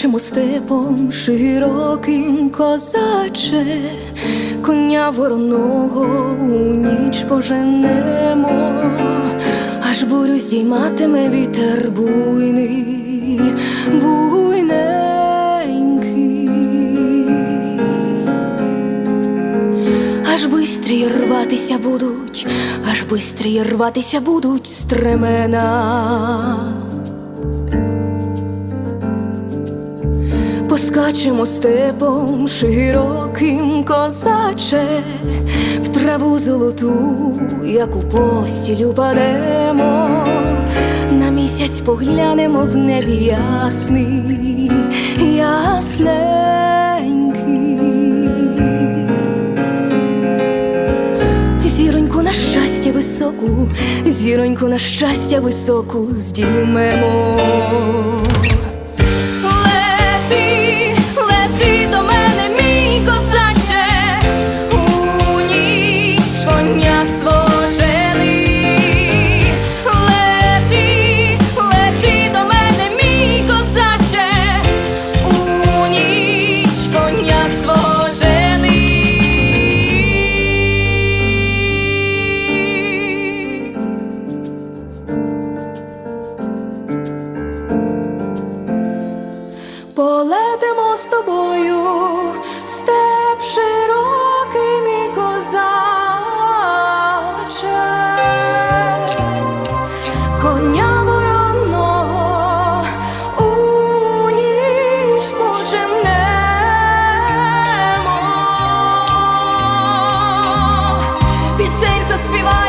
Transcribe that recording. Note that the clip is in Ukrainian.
Поскачемо степом широким козаче, коня вороного у ніч поженемо, аж бурю здійматиме вітер буйний, буйненький, аж бистрі рватися будуть, аж бистрі рватися будуть стремена. Поскачемо степом широким козаче, в траву золоту, як у постіль упадемо, на місяць поглянемо в небі ясний, ясненький. Зіроньку на щастя високу, зіроньку на щастя високу здіймемо. Пісень